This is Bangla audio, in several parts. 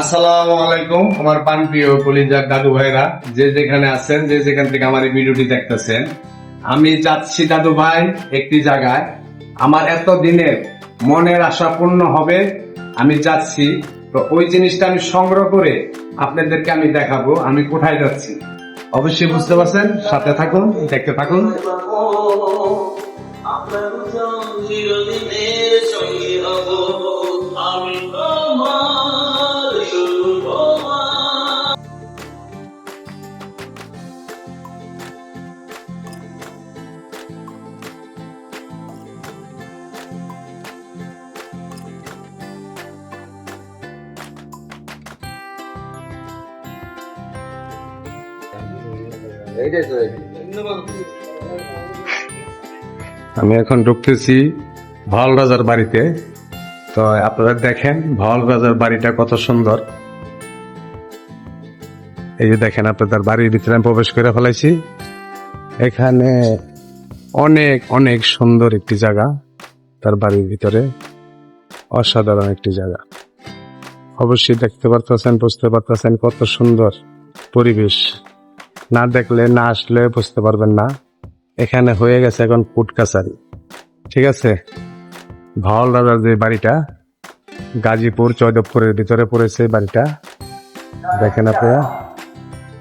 আসসালামু আলাইকুম, আমার প্রিয় কলিজার দাদু ভাইরা। যে যেখানে আছেন, যে যেখান থেকে আমার এই ভিডিওটি দেখতেছেন, আমি যাচ্ছি দাদু ভাই একটি জায়গায়। আমার এত দিনের মনের আশা পূর্ণ হবে, আমি যাচ্ছি। তো ওই জিনিসটা আমি সংগ্রহ করে আপনাদেরকে আমি দেখাবো, আমি কোথায় যাচ্ছি। অবশ্যই বুঝতে পারছেন? সাথে থাকুন, দেখতে থাকুন। আপনার আমি এখন ঢুকতেছি ভাওয়াল রাজার বাড়িতে। তো আপনারা দেখেন ভাওয়াল রাজার বাড়িটা কত সুন্দর। এই যে দেখেন আপনাদের বাড়ির ভিতরে আমি প্রবেশ করে ফেলাইছি। এখানে অনেক অনেক সুন্দর একটি জায়গা তার বাড়ির ভিতরে। অসাধারণ একটি জায়গা। অবশ্যই দেখতে পারতেছেন, বুঝতে পারতেছেন কত সুন্দর পরিবেশ। না দেখলে, না আসলে বুঝতে পারবেন না। এখানে হয়ে গেছে এখন কোর্ট কাছারি। ঠিক আছে? ভাওয়াল রাজার যে বাড়িটা, গাজীপুর চৌদপুরের ভিতরে পড়েছে বাড়িটা। দেখেন আপনারা,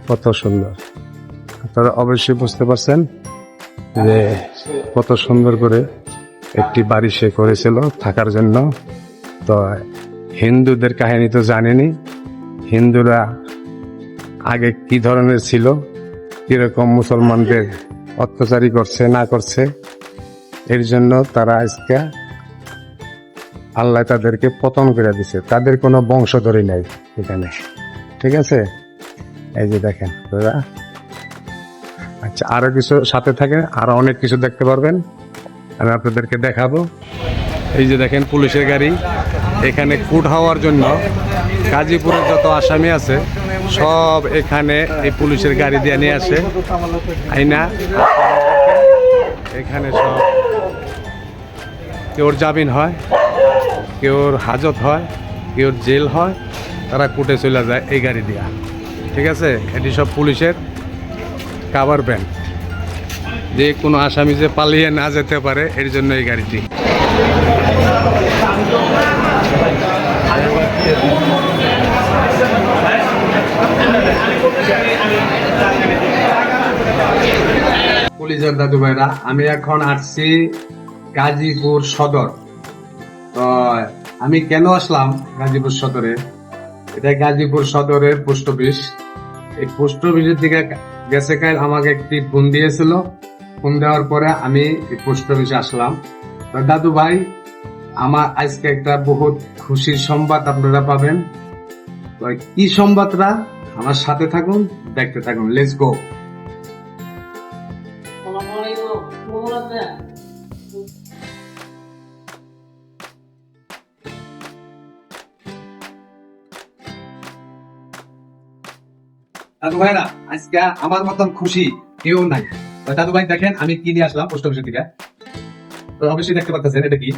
কত সুন্দর। আপনারা অবশ্যই বুঝতে পারছেন যে কত সুন্দর করে একটি বাড়ি সে করেছিল থাকার জন্য। তো হিন্দুদের কাহিনী তো জানেনি হিন্দুরা আগে কি ধরনের ছিল? কীরকম মুসলমানদের অত্যাচারী করছে, না করছে, এর জন্য তারা আজকে আল্লাহ তাদেরকে পতন করে দিছে। তাদের কোনো বংশধরই নাই এখানে। ঠিক আছে? এই যে দেখেন, দাদা। আচ্ছা আরও কিছু সাথে থাকে আরও অনেক কিছু দেখতে পারবেন। আমি আপনাদেরকে দেখাবো। এই যে দেখেন পুলিশের গাড়ি। এখানে কুট হওয়ার জন্য গাজীপুরের যত আসামি আছে, সব এখানে এই পুলিশের গাড়ি দিয়ে নিয়ে আসে। আইনা, এখানে সব কেউর জামিন হয়, কেউর হাজত হয়, কেউর জেল হয়, তারা কুটে চলে যায় এই গাড়ি দিয়া। ঠিক আছে? এটি সব পুলিশের কাভার ব্যান যে কোনো আসামি যে পালিয়ে না যেতে পারে, এর জন্য এই গাড়িটি। পুলিশের দাদু ভাইরা, আমি এখন আসছি গাজীপুর সদর। তো, আমি কেন আসলাম গাজীপুর সদরে? এটা গাজীপুর সদরের পোস্ট অফিস। এই পোস্ট অফিসের দিকে গেছে কাল আমাকে একটি ফোন দিয়েছিল। ফোন দেওয়ার পরে আমি এই পোস্ট অফিসে আসলাম। তো, দাদু ভাই আমার আজকে একটা বহুত খুশির সংবাদ আপনারা পাবেন। কি সংবাদটা? আমার সাথে থাকুন দেখতে থাকুন। লেটস গো দাদু ভাইরা আজকে আমার মতন খুশি কেউ নাই। দাদু ভাই দেখেন আমি কি নিয়ে আসলাম পোস্ট অফিসের থেকে তো অবশ্যই দেখতে পাচ্ছেন এটা কি?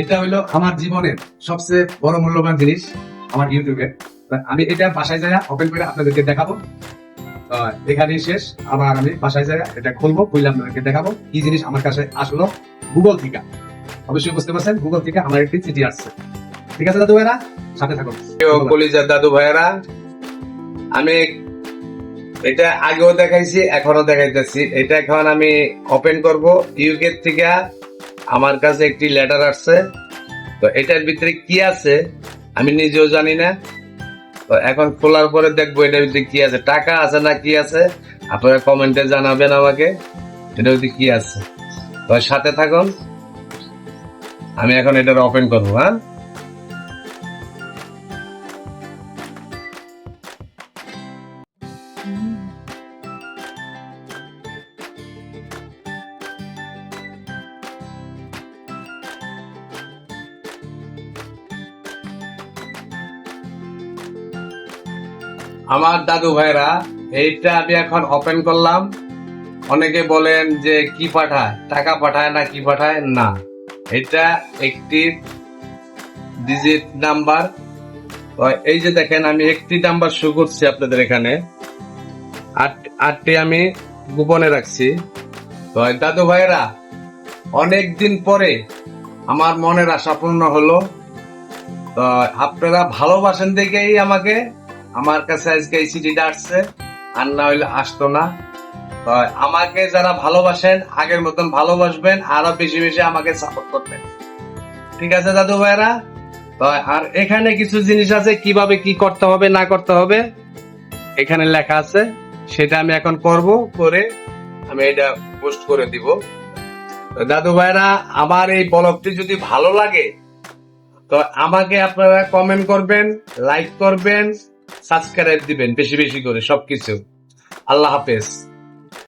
এটা হইল আমার জীবনের সবচেয়ে বড় মূল্যবান জিনিস আমার ইউটিউবে। আমি এটা বাসায় যায় ওপেন করে আপনাদেরকে দেখাবো। এখানেই শেষ। আবার আমি বাসায় যায় এটা খুলবো খুললে আপনাদেরকে দেখাবো কি জিনিস আমার কাছে আসলো গুগল থেকে। অবশ্যই বুঝতে পারছেন গুগল থেকে আমার একটি চিঠি আসছে। ঠিক আছে, দাদু ভাইরা সাথে থাকুন। কলিজার দাদু ভাইরা আমি এটা আগেও দেখাইছি এখনও দেখাইতেছি। এটা এখন আমি ওপেন করব। ইউকে থেকে আমার কাছে একটি লেটার আসছে। তো এটার ভিতরে কি আছে, আমি নিজেও জানি না। তো এখন খোলার পরে দেখব এটার ভিতরে কি আছে। টাকা আছে না কি আছে, আপনারা কমেন্টে জানাবেন আমাকে, এটার ভিতরে কি আছে। তো সাথে থাকুন। আমি এখন এটার ওপেন করব হ্যাঁ? আমার দাদু ভাইরা, এইটা আমি এখন ওপেন করলাম। অনেকে বলেন যে, কি পাঠায়? টাকা পাঠায় না কি পাঠায়? না। এটা একটি ডিজিট নাম্বার এই যে দেখেন, আমি একটি নাম্বার শো করছি আপনাদের এখানে। আট, আটটি আমি গোপনে রাখছি। তো দাদু ভাইরা অনেক দিন পরে আমার মনের আশা পূর্ণ হলো। তো আপনারা ভালোবাসেন দেখেই আমাকে। আমার কাছে আজকে এই চিঠিটা আসছে। আর না হইলে আসতো না। আমাকে যারা ভালোবাসেন, আগের মতন ভালোবাসবেন, আরও বেশি বেশি আমাকে সাপোর্ট করবেন। ঠিক আছে, দাদু ভাইরা আর এখানে কিছু জিনিস আছে, কীভাবে কি করতে হবে, না করতে হবে? এখানে লেখা আছে, সেটা আমি এখন করব, করে আমি এটা পোস্ট করে দিব। দাদু ভাইরা আমার এই ব্লগটি যদি ভালো লাগে, তো আমাকে আপনারা কমেন্ট করবেন লাইক করবেন সাবস্ক্রাইব দিবেন বেশি বেশি করে সবকিছু। আল্লাহ হাফেজ।